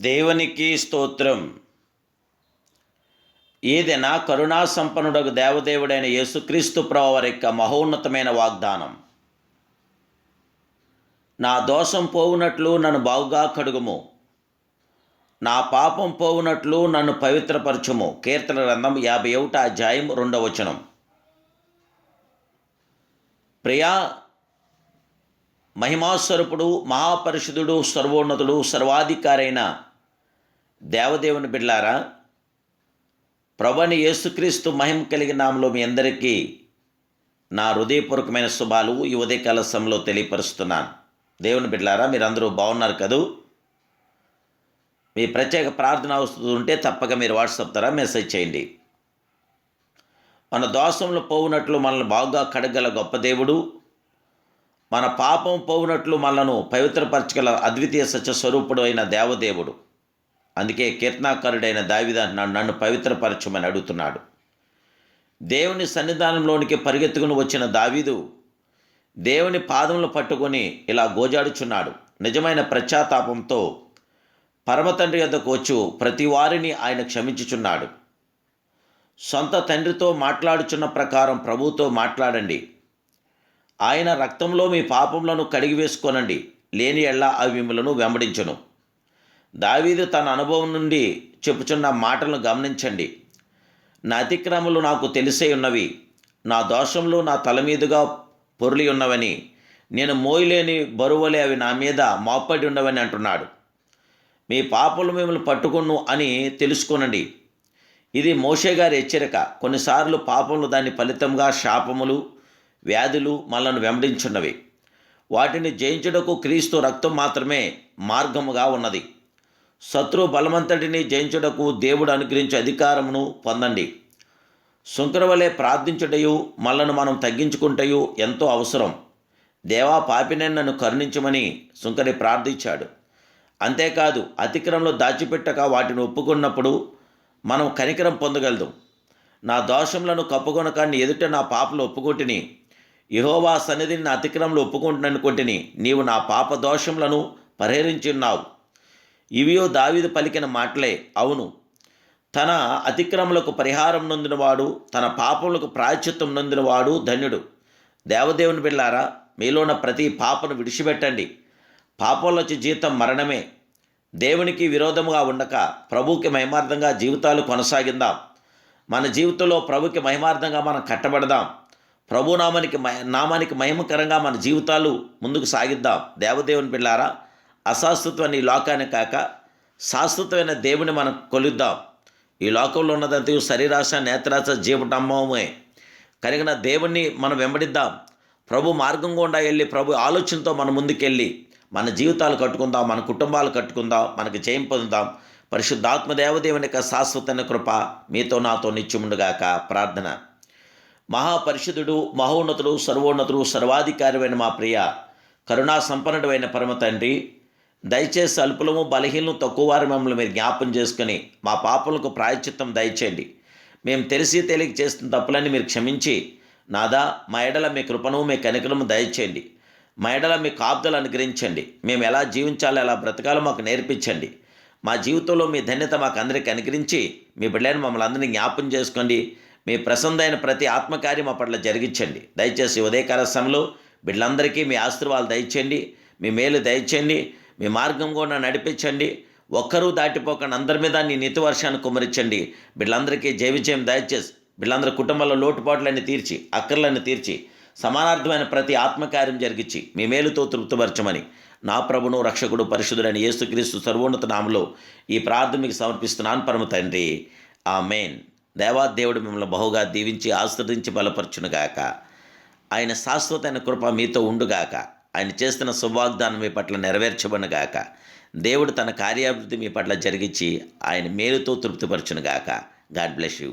దేవునికి స్తోత్రం. ఏదైనా కరుణా సంపన్నుడకు దేవదేవుడైన యేసుక్రీస్తు ప్రభావారి యొక్క మహోన్నతమైన వాగ్దానం. నా దోషం పోవునట్లు నన్ను బాగుగా కడుగుము. నా పాపం పోవునట్లు నన్ను పవిత్రపరచుము. కీర్తన గ్రంథం యాభై ఒకట అధ్యాయం రెండవచనం ప్రియా మహిమాస్వరూపుడు మహాపరిషుదుడు సర్వోన్నతుడు సర్వాధికారైన దేవదేవుని బిడ్లారా ప్రభుని యేసుక్రీస్తు మహిమ కలిగిన నామలో మీ అందరికీ నా హృదయపూర్వకమైన శుభాలు ఈ ఉదయకాల సమయంలో తెలియపరుస్తున్నాను. దేవుని బిడ్లారా మీరందరూ బాగున్నారు కదూ? మీ ప్రత్యేక ప్రార్థన అవసరం ఉంటే తప్పక మీరు వాట్సాప్ ద్వారా మెసేజ్ చేయండి. మన దోషంలో పోవునట్లు మనల్ని బాగా కడగల గొప్ప దేవుడు మన పాపం పోవునట్లు మనలను పవిత్రపరచగల అద్వితీయ సత్య స్వరూపుడు అయిన దేవదేవుడు. అందుకే కీర్తనాకారుడైన దావిద అంటున్నాడు నన్ను పవిత్రపరచమని అడుగుతున్నాడు. దేవుని సన్నిధానంలోనికి పరిగెత్తుకుని వచ్చిన దావీదు దేవుని పాదములు పట్టుకొని ఇలా గోజాడుచున్నాడు. నిజమైన పశ్చాత్తాపంతో పరమతండ్రి యొద్దకు వచ్చు ప్రతి వారిని ఆయన క్షమించుచున్నాడు. సొంత తండ్రితో మాట్లాడుచున్న ప్రకారం ప్రభుతో మాట్లాడండి. ఆయన రక్తంలో మీ పాపములను కడిగివేసుకోనండి. లేని ఎళ్ళ అవి మిమ్మలను వెంబడించును. దావీదు తన అనుభవం నుండి చెప్పుచున్న మాటలను గమనించండి. నా అతిక్రమలు నాకు తెలిసే ఉన్నవి. నా దోషంలో నా తల మీదుగా పొర్లి ఉన్నవని నేను మోయలేని బరువులే అవి నా మీద మోపడి ఉండవని అంటున్నాడు. మీ పాపలు మిమ్మల్ని పట్టుకును అని తెలుసుకోనండి. ఇది మోషే గారి హెచ్చరిక. కొన్నిసార్లు పాపములు దాని ఫలితంగా శాపములు వ్యాధులు మనల్ని వెంబడించున్నవి. వాటిని జయించుటకు క్రీస్తు రక్తం మాత్రమే మార్గముగా ఉన్నది. శత్రు బలమంతటిని జయించుటకు దేవుడు అనుగ్రహించే అధికారమును పొందండి. శుంకరవలే ప్రార్థించుటయు మళ్ళను మనం తగ్గించుకుంటయు ఎంతో అవసరం. దేవా పాపినే నన్ను కరుణించమని శుంకరి ప్రార్థించాడు. అంతేకాదు అతిక్రమంలో దాచిపెట్టక వాటిని ఒప్పుకున్నప్పుడు మనం కనికరం పొందగలదు. నా దోషములను కప్పుకొనక నీ ఎదుట నా పాపలు ఒప్పుకుంటుని. యహోవా సన్నిధిని నా అతిక్రమంలో ఒప్పుకుంటుననుకుంటుని నీవు నా పాప దోషములను పరిహరించున్నావు. ఇవియో దావిదు పలికిన మాటలే అవును. తన అతిక్రమలకు పరిహారం నొందినవాడు తన పాపములకు ప్రాయచిత్తం నొందినవాడు ధన్యుడు. దేవదేవుని బిళ్ళారా మీలోన ప్రతి పాపను విడిచిపెట్టండి. పాపంలోచి జీతం మరణమే. దేవునికి విరోధముగా ఉండక ప్రభుకి మహిమార్థంగా జీవితాలు కొనసాగిందాం. మన జీవితంలో ప్రభుకి మహిమార్థంగా మనం కట్టబడదాం. ప్రభు నామానికి నామానికి మహిమకరంగా మన జీవితాలు ముందుకు సాగిద్దాం. దేవదేవుని పిల్లారా అశాశ్వతమైన ఈ లోకాన్ని కాక శాశ్వతమైన దేవుని మనం కొలుద్దాం. ఈ లోకంలో ఉన్నదంతా శరీరాశ నేత్రాశ జీవటమ్మమే కలిగిన దేవుణ్ణి మనం వెంబడిద్దాం. ప్రభు మార్గం గుండా వెళ్ళి ప్రభు ఆలోచనతో మన ముందుకెళ్ళి మన జీవితాలు కట్టుకుందాం మన కుటుంబాలు కట్టుకుందాం మనకి జయం పొందుదాం. పరిశుద్ధాత్మ దేవదేవుని యొక్క శాశ్వతమైన కృప మీతో నాతో నిత్యముండుగాక ప్రార్థన. మహాపరిషుదుడు మహోన్నతుడు సర్వోన్నతుడు సర్వాధికారమైన మా ప్రియ కరుణా సంపన్నుడైన పరమ తండ్రి దయచేసి అల్పులము బలహీనము తక్కువ వారు మమ్మల్ని మీరు జ్ఞాపం చేసుకుని మా పాపలకు ప్రాయచిత్తం దయచేయండి. మేము తెలిసి తెలియక చేస్తున్న తప్పులన్నీ మీరు క్షమించి నాదా మా ఎడల మీ కృపను మీ కనికరము దయచేయండి. మా ఎడల మీ కాపుదలు అనుగ్రహించండి. మేము ఎలా జీవించాలో ఎలా బ్రతకాలో మాకు నేర్పించండి. మా జీవితంలో మీ ధన్యత మాకు అందరికీ అనుగ్రహించి మీ బిడ్డలను మమ్మల్ని అందరినీ జ్ఞాపం చేసుకోండి. మీ ప్రసందైన ప్రతి ఆత్మకార్యం మా పట్ల జరిగించండి. దయచేసి ఉదయకాల సమయంలో బిడ్డలందరికీ మీ ఆశీర్వాదాలు దయచేయండి. మీ మేలు దయచేయండి. మీ మార్గం కూడా నడిపించండి. ఒక్కరూ దాటిపోకుండా. అందరి మీద నీ నీతి వర్షాన్ని కుమరించండి బిడ్డలందరికీ జైవిజయం దయచేసి బిడ్డలందరి కుటుంబంలో లోటుపాట్లన్నీ తీర్చి అక్కర్లన్నీ తీర్చి సమానార్థమైన ప్రతి ఆత్మకార్యం జరిగించి మీ మేలుతో తృప్తిపరచమని నా ప్రభును రక్షకుడు పరిశుద్ధుడైన యేసుక్రీస్తు సర్వోన్నత నామలో ఈ ప్రార్థన మీకు సమర్పిస్తున్నాను. పరమ తండ్రి ఆ మెయిన్ దేవాదేవుడు మిమ్మల్ని బహుగా దీవించి ఆశ్రదించి బలపరచునుగాక. ఆయన శాశ్వతమైన కృప మీతో ఉండుగాక. ఆయన చేస్తున్న శుభవాగ్దానం మీ పట్ల నెరవేర్చబనుగాక దేవుడు తన కార్యాభివృద్ధి మీ పట్ల జరిగించి ఆయన మేలుతో తృప్తిపరచునుగాక గాడ్ బ్లెస్ యూ.